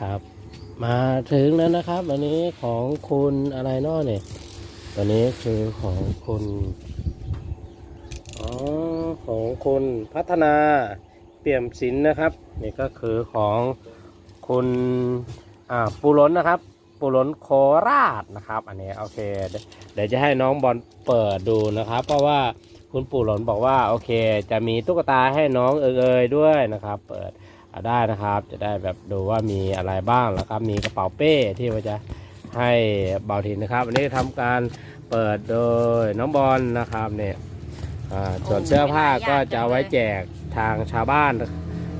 ครับ มาถึงแล้วนะครับ วันนี้ของคุณอะไรนาะเนี่ยวันนี้คือของคุณอ๋อของคุณพัฒนาเปี่ยมศิลป์นะครับ นี่ก็คือของคุณอ่าปูหลนนะครับ ปูหลนโคราชนะครับ อันนี้โอเค เดี๋ยวจะให้น้องบอลเปิดดูนะครับ เพราะว่าคุณปู่หลนบอกว่าโอเค จะมีตุ๊กตาให้น้องเอ๋ยด้วยนะครับ เปิด ได้นะครับ จะได้แบบดูว่ามีอะไรบ้างแล้วครับ มีกระเป๋าเป้ที่ว่าจะให้เบาทินนะครับวันนี้ทำการเปิดโดยน้องบอลนะครับเนี่ยส่วนเสื้อผ้าก็จะไว้แจกทางชาวบ้าน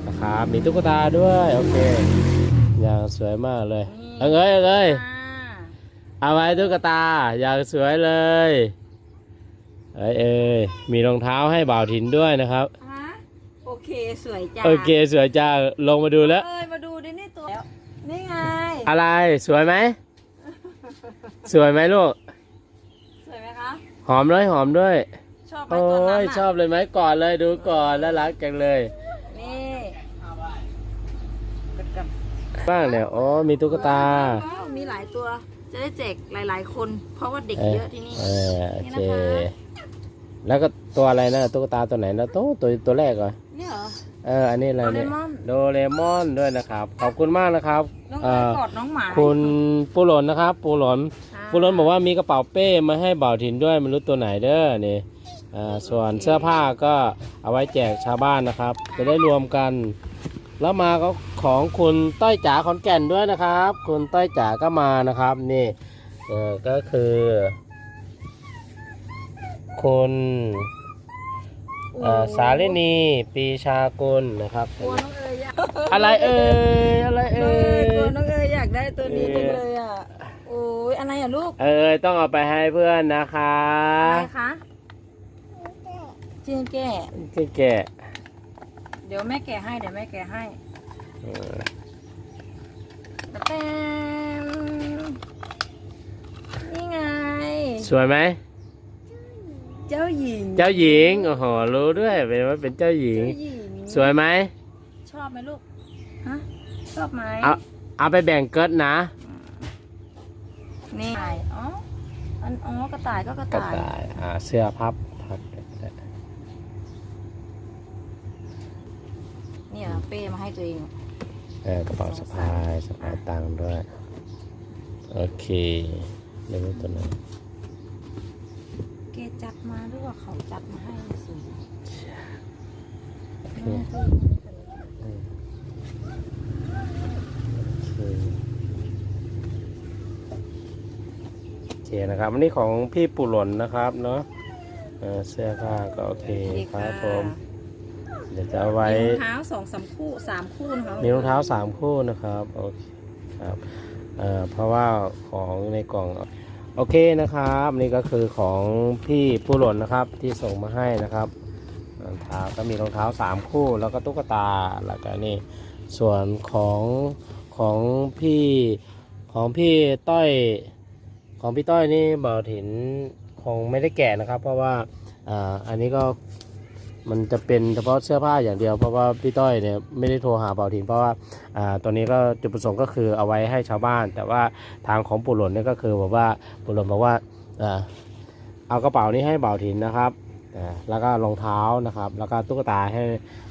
นะครับมีตุ๊กตาด้วยโอเคอย่างสวยมากเลยเอ้ยเอ้ยเอ้ยเอาไว้ตุ๊กตาอย่างสวยเลยเอ้ยเอ้ยมีรองเท้าให้บ่าวถินด้วยนะครับ เคสวยจ้าโอเคสวยจ้าลงมาดูแล้ว เอ้ยมาดูดินี่ตัวแล้วนี่ไง อะไรสวยไหม สวยไหมลูก สวยไหมคะ หอมด้วยหอมด้วย ชอบไหมโอ้ตัวนั้นยน่ะชอบเลยไหมก่อนเลยดูก่อนน่ารักจังเลย นี่กดกันบ้างเนี่ยอ๋อมีตุ๊กตาว้าวมีหลายตัว จะได้แจกหลาย ๆ คน เพราะว่าเด็กเยอะที่นี่ เออโอนี่เคนะคะ แล้วก็ตัวอะไรนะตุ๊กตาตัวไหนนะตัวตัวตัวแรกเหรอ เนี่ยเหรอเอออันนี้อะไรเนี่ยโดเรมอนโดเรมอนด้วยนะครับ ขอบคุณมากนะครับน้องเอ่เอ๋ยอกอดน้องหมาคุณปูหลนนะครับปูหลนค่ะปูหลนบอกว่ามีกระเป๋าเป้มาให้บ่าวถิ่นด้วยไม่รู้ตัวไหนเด้อนี่อ่าส่วนเสื้อผ้าก็เอาไว้แจกชาวบ้านนะครับ จะได้รวมกัน แล้วมาก็ของคุณต้อยจ๋าขอนแก่นด้วยนะครับ คุณต้อยจ๋าก็มานะครับนี่เออก็คือ คุณ เอ่อสาลินีปีชากุลนะครับกลัวน้องเอ๋ยอยากอะไรเอ่ยอะไรเอเอ่อยกลัวน้องเอ๋ยอยากได้ตัวนี้จังเลยอะโอ้ยอะไรอะลูกเอ่ยต้องเอาไปให้เพื่อนนะคะอะไรคะจีนแก่แกะเดี๋ยวแม่แกะให้เดี๋ยวแม่แกะให้เออแต่แปมนี่ไง สวยไหม เจ้าหญิงเจ้าหญิงโอ้โหรู้ด้วยเป็นว่าเป็นเจ้าหญิง เจ้าหญิงสวยไหมชอบไหมลูกฮะชอบไหมเอาเอาไปแบ่งเกิดนะ นี่อ๋ออันอ๋อกระต่ายก็กระกระต่ายต่ายอ่าเสื้อพับพับนี่เหรอเป้มาให้ตัวเองเออกระเป๋าสะพายสะพายตังค์ด้วย โอเคเรียกว่าตัวนั้นเก จัดมาหรือว่าเขาจัดมาให้สิโอเคแม่ก็โอเคโอเคนะครับอันนี้ของพี่ปุหลนนะครับเนาะเออเสื้อผ้าก็โอเคครับผมเดี๋ยวจะเอาไว้ มีรองเท้าสองสามคู่สามคู่นะคะมีรองเท้าสามคู่นะครับ โอเคครับเอ่อเพราะว่าของในกล่อง โอเคนะครับนี่ก็คือของพี่ผู้หล่นนะครับที่ส่งมาให้นะครับรองเท้าก็มีรองเท้าสามคู่แล้วก็ตุ๊กตาแล้วก็นี่ส่วนของของพี่ของพี่ต้อยของพี่ต้อยนี่บ่าวถินคงไม่ได้แกะนะครับ เพราะว่าอ่าอันนี้ก็ มันจะเป็นเฉพาะเสื้อผ้าอย่างเดียวเพราะว่าพี่ต้อยเนี่ยไม่ได้โทรหาเบาถินเพราะว่าอ่าตัวนี้ก็จุดประสงค์ก็คือเอาไว้ให้ชาวบ้าน แต่ว่าทางของปู่หล่นเนี่ยก็คือบอกว่าปู่หล่นบอกว่าอ่าเอากระเป๋านี้ให้เบาถินนะครับอ่าแล้วก็รองเท้านะครับ แล้วก็ตุ๊กตาให้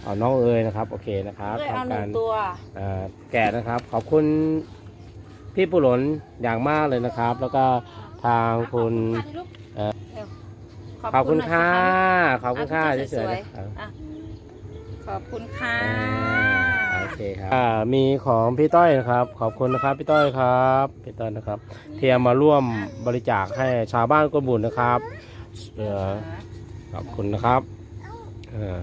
เอาน้องเอ๋ยนะครับโอเคนะครับเลยเอาทำหนึ่กางรตัว อ่าแกะนะครับ ขอบคุณพี่ปู่หล่นอย่างมากเลยนะครับ แล้วก็ทางคุณ เอ่อเร็ว ขอบคุณหน่ค่ะอยสิขอบคุณค่ะอะเฉยๆสวนะยครับๆอะขอบคุณค่ะ โอเคครับอ่ามีของพี่ต้อยนะครับ ขอบคุณนะครับพี่ต้อยครับพี่ต้อยนะครับที่เอามาร่วมบริจาคให้ชาวบ้านกวนบุญนะครับเอ่อขอบคุณนะครับเอ่อ